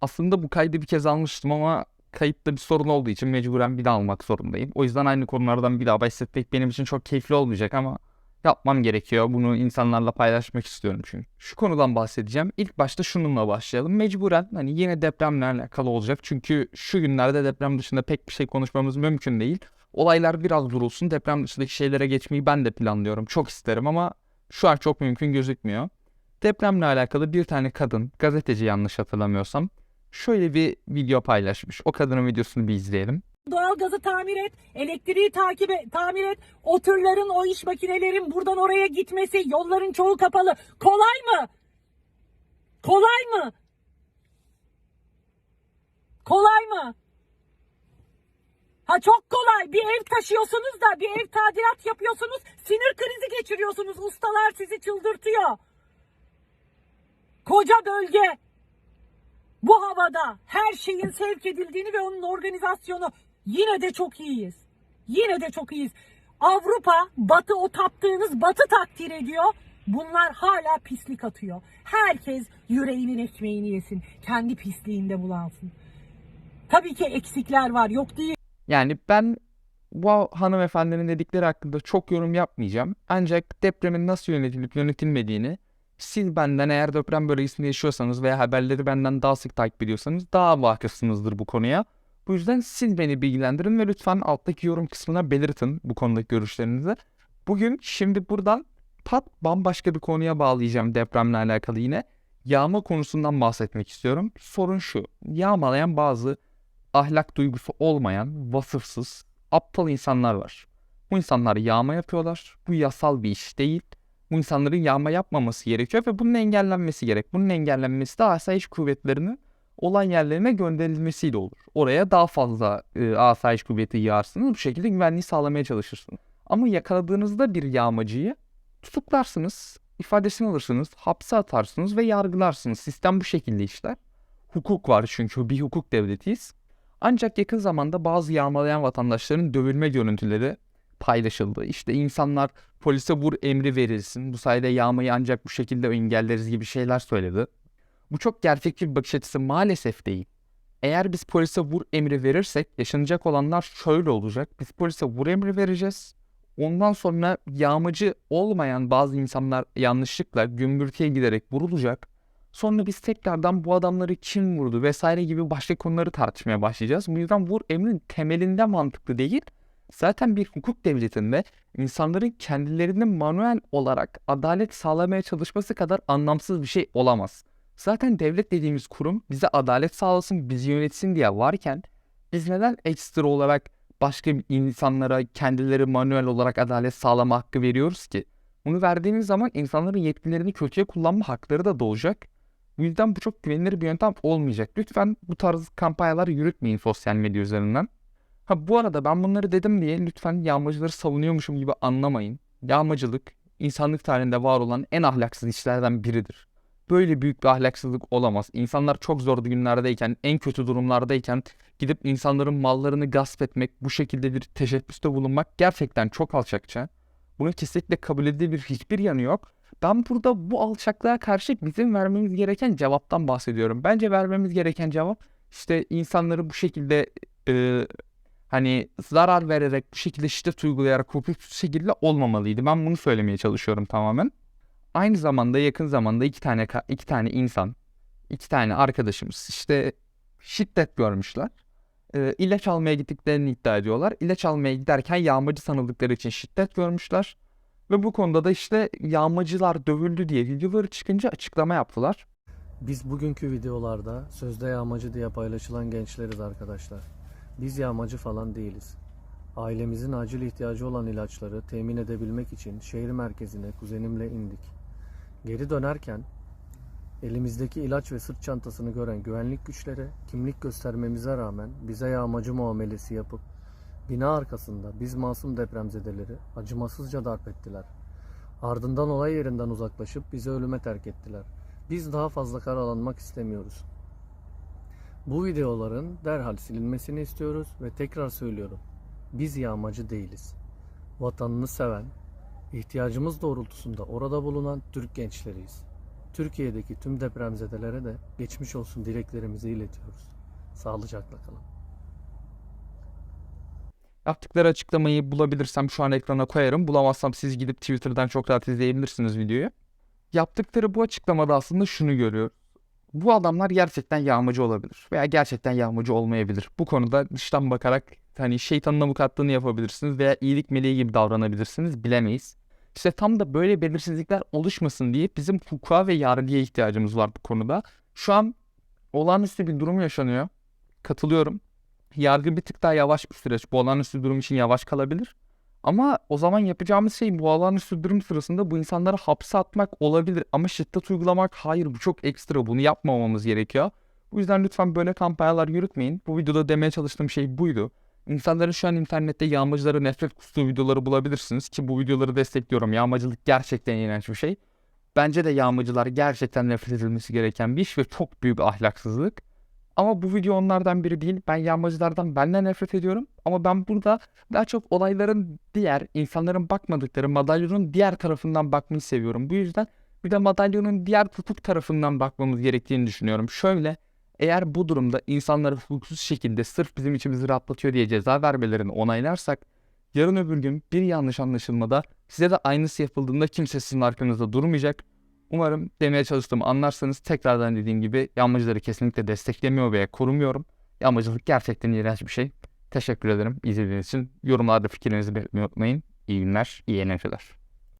Aslında bu kaydı bir kez almıştım ama kayıtta bir sorun olduğu için mecburen bir daha almak zorundayım. O yüzden aynı konulardan bir daha bahsetmek benim için çok keyifli olmayacak ama yapmam gerekiyor. Bunu insanlarla paylaşmak istiyorum çünkü. Şu konudan bahsedeceğim. İlk başta şununla başlayalım. Mecburen hani yine depremle alakalı olacak. Çünkü şu günlerde deprem dışında pek bir şey konuşmamız mümkün değil. Olaylar biraz durulsun. Deprem dışındaki şeylere geçmeyi ben de planlıyorum. Çok isterim ama şu an çok mümkün gözükmüyor. Depremle alakalı bir tane kadın, gazeteci yanlış hatırlamıyorsam, şöyle bir video paylaşmış. O kadının videosunu bir izleyelim. Doğalgazı tamir et, elektriği takip et, tamir et, o tırların, o iş makinelerin buradan oraya gitmesi, yolların çoğu kapalı. Kolay mı? Kolay mı? Kolay mı? Ha çok kolay. Bir ev taşıyorsunuz da bir ev tadilat yapıyorsunuz. Sinir krizi geçiriyorsunuz. Ustalar sizi çıldırtıyor. Koca bölge bu havada her şeyin sevk edildiğini ve onun organizasyonu yine de çok iyiyiz. Yine de çok iyiyiz. Avrupa, Batı o taptığınız Batı takdir ediyor. Bunlar hala pislik atıyor. Herkes yüreğinin ekmeğini yesin. Kendi pisliğinde bulansın. Tabii ki eksikler var. Yok değil. Yani ben bu hanımefendinin dedikleri hakkında çok yorum yapmayacağım. Ancak depremin nasıl yönetilip yönetilmediğini siz benden eğer deprem bölgesinde yaşıyorsanız veya haberleri benden daha sık takip ediyorsanız daha vakıfsınızdır bu konuya. Bu yüzden siz beni bilgilendirin ve lütfen alttaki yorum kısmına belirtin bu konudaki görüşlerinizi. Bugün şimdi buradan pat bambaşka bir konuya bağlayacağım depremle alakalı yine. Yağma konusundan bahsetmek istiyorum. Sorun şu. Yağmalayan bazı ahlak duygusu olmayan, vasıfsız, aptal insanlar var. Bu insanlar yağma yapıyorlar. Bu yasal bir iş değil. Bu insanların yağma yapmaması gerekiyor ve bunun engellenmesi gerek. Bunun engellenmesi de asayiş kuvvetlerinin olan yerlerine gönderilmesiyle olur. Oraya daha fazla e, asayiş kuvveti yağarsınız. Bu şekilde güvenliği sağlamaya çalışırsınız. Ama yakaladığınızda bir yağmacıyı tutuklarsınız, ifadesini alırsınız, hapse atarsınız ve yargılarsınız. Sistem bu şekilde işler. Hukuk var çünkü bir hukuk devletiyiz. Ancak yakın zamanda bazı yağmalayan vatandaşların dövülme görüntüleri paylaşıldı. İşte insanlar polise vur emri verilsin. Bu sayede yağmayı ancak bu şekilde engelleriz gibi şeyler söyledi. Bu çok gerçekçi bir bakış açısı maalesef değil. Eğer biz polise vur emri verirsek yaşanacak olanlar şöyle olacak. Biz polise vur emri vereceğiz. Ondan sonra yağmacı olmayan bazı insanlar yanlışlıkla gümbürtüye giderek vurulacak. Sonra biz tekrardan bu adamları kim vurdu vesaire gibi başka konuları tartışmaya başlayacağız. Bu yüzden vur emrin temelinde mantıklı değil. Zaten bir hukuk devletinde insanların kendilerini manuel olarak adalet sağlamaya çalışması kadar anlamsız bir şey olamaz. Zaten devlet dediğimiz kurum bize adalet sağlasın, bizi yönetsin diye varken biz neden ekstra olarak başka insanlara kendileri manuel olarak adalet sağlama hakkı veriyoruz ki? Bunu verdiğimiz zaman insanların yetkilerini kötüye kullanma hakları da doğacak. Bu yüzden bu çok güvenilir bir yöntem olmayacak. Lütfen bu tarz kampanyalar yürütmeyin sosyal medya üzerinden. Ha bu arada ben bunları dedim diye lütfen yağmacıları savunuyormuşum gibi anlamayın. Yağmacılık insanlık tarihinde var olan en ahlaksız işlerden biridir. Böyle büyük bir ahlaksızlık olamaz. İnsanlar çok zor günlerdeyken, en kötü durumlardayken gidip insanların mallarını gasp etmek, bu şekilde bir teşebbüste bulunmak gerçekten çok alçakça. Bunun kesinlikle kabul edilebilir hiçbir yanı yok. Ben burada bu alçaklığa karşı bizim vermemiz gereken cevaptan bahsediyorum. Bence vermemiz gereken cevap işte insanları bu şekilde e, hani zarar vererek bu şekilde şiddet uygulayarak hukuksuz şekilde olmamalıydı. Ben bunu söylemeye çalışıyorum tamamen. Aynı zamanda yakın zamanda iki tane iki tane insan, iki tane arkadaşımız işte şiddet görmüşler. E, ilaç almaya gittiklerini iddia ediyorlar. İlaç almaya giderken yağmacı sanıldıkları için şiddet görmüşler. Ve bu konuda da işte yağmacılar dövüldü diye videoları çıkınca açıklama yaptılar. Biz bugünkü videolarda sözde yağmacı diye paylaşılan gençleriz arkadaşlar. Biz yağmacı falan değiliz. Ailemizin acil ihtiyacı olan ilaçları temin edebilmek için şehir merkezine kuzenimle indik. Geri dönerken elimizdeki ilaç ve sırt çantasını gören güvenlik güçleri kimlik göstermemize rağmen bize yağmacı muamelesi yapıp bina arkasında biz masum depremzedeleri acımasızca darp ettiler. Ardından olay yerinden uzaklaşıp bizi ölüme terk ettiler. Biz daha fazla karalanmak istemiyoruz. Bu videoların derhal silinmesini istiyoruz ve tekrar söylüyorum. Biz yağmacı değiliz. Vatanını seven, ihtiyacımız doğrultusunda orada bulunan Türk gençleriyiz. Türkiye'deki tüm depremzedelere de geçmiş olsun dileklerimizi iletiyoruz. Sağlıcakla kalın. Yaptıkları açıklamayı bulabilirsem şu an ekrana koyarım. Bulamazsam siz gidip Twitter'dan çok rahat izleyebilirsiniz videoyu. Yaptıkları bu açıklamada aslında şunu görüyoruz. Bu adamlar gerçekten yağmacı olabilir veya gerçekten yağmacı olmayabilir. Bu konuda dıştan bakarak hani şeytanın avukatlığını yapabilirsiniz veya iyilik meleği gibi davranabilirsiniz bilemeyiz. İşte tam da böyle belirsizlikler oluşmasın diye bizim hukuka ve yargıya ihtiyacımız var bu konuda. Şu an olağanüstü bir durum yaşanıyor. Katılıyorum. Yargı bir tık daha yavaş bir süreç. Bu olağanüstü durum için yavaş kalabilir. Ama o zaman yapacağımız şey bu olağanüstü durum sırasında bu insanları hapse atmak olabilir. Ama şiddet uygulamak hayır bu çok ekstra bunu yapmamamız gerekiyor. Bu yüzden lütfen böyle kampanyalar yürütmeyin. Bu videoda demeye çalıştığım şey buydu. İnsanların şu an internette yağmacılara nefret kustuğu videoları bulabilirsiniz ki bu videoları destekliyorum. Yağmacılık gerçekten iğrenç bir şey. Bence de yağmacılar gerçekten nefret edilmesi gereken bir iş ve çok büyük ahlaksızlık. Ama bu video onlardan biri değil. Ben yağmacılardan benden nefret ediyorum. Ama ben burada daha çok olayların diğer, insanların bakmadıkları madalyonun diğer tarafından bakmayı seviyorum. Bu yüzden bir de madalyonun diğer hukuk tarafından bakmamız gerektiğini düşünüyorum. Şöyle, eğer bu durumda insanları hukuksuz şekilde sırf bizim içimizi rahatlatıyor diye ceza vermelerini onaylarsak, yarın öbür gün bir yanlış anlaşılmada size de aynısı yapıldığında kimse sizin arkanızda durmayacak. Umarım demeye çalıştığımı anlarsanız tekrardan dediğim gibi yağmacıları kesinlikle desteklemiyor veya korumuyorum. Yağmacılık gerçekten iğrenç bir şey. Teşekkür ederim izlediğiniz için. Yorumlarda fikirlerinizi belirtmeyi unutmayın. İyi günler, iyi eğlenceler.